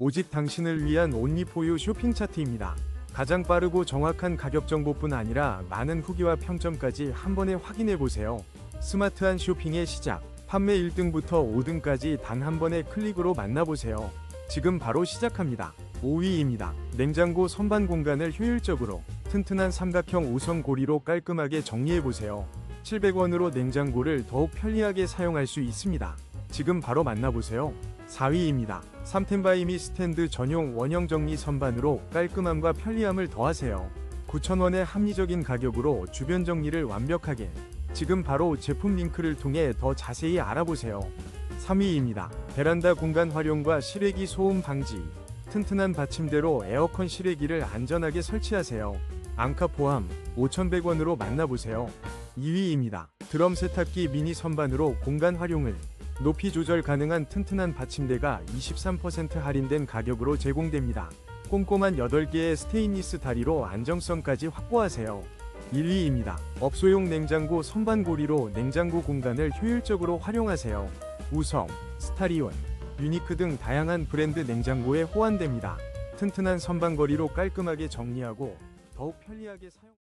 오직 당신을 위한 온리포유 쇼핑 차트입니다. 가장 빠르고 정확한 가격 정보뿐 아니라 많은 후기와 평점까지 한 번에 확인해 보세요. 스마트한 쇼핑의 시작. 판매 1등부터 5등까지 단 한 번의 클릭으로 만나보세요. 지금 바로 시작합니다. 5위입니다. 냉장고 선반 공간을 효율적으로 튼튼한 삼각형 5선 고리로 깔끔하게 정리해 보세요. 700원으로 냉장고를 더욱 편리하게 사용할 수 있습니다. 지금 바로 만나보세요. 4위입니다. 삼텐바이미 스탠드 전용 원형 정리 선반으로 깔끔함과 편리함을 더하세요. 9,000원의 합리적인 가격으로 주변 정리를 완벽하게. 지금 바로 제품 링크를 통해 더 자세히 알아보세요. 3위입니다. 베란다 공간 활용과 실외기 소음 방지. 튼튼한 받침대로 에어컨 실외기를 안전하게 설치하세요. 앙카 포함 5,100원으로 만나보세요. 2위입니다. 드럼 세탁기 미니 선반으로 공간 활용을 높이 조절 가능한 튼튼한 받침대가 23% 할인된 가격으로 제공됩니다. 꼼꼼한 8개의 스테인리스 다리로 안정성까지 확보하세요. 1위입니다. 업소용 냉장고 선반고리로 냉장고 공간을 효율적으로 활용하세요. 우성, 스타리온, 유니크 등 다양한 브랜드 냉장고에 호환됩니다. 튼튼한 선반거리로 깔끔하게 정리하고 더욱 편리하게 사용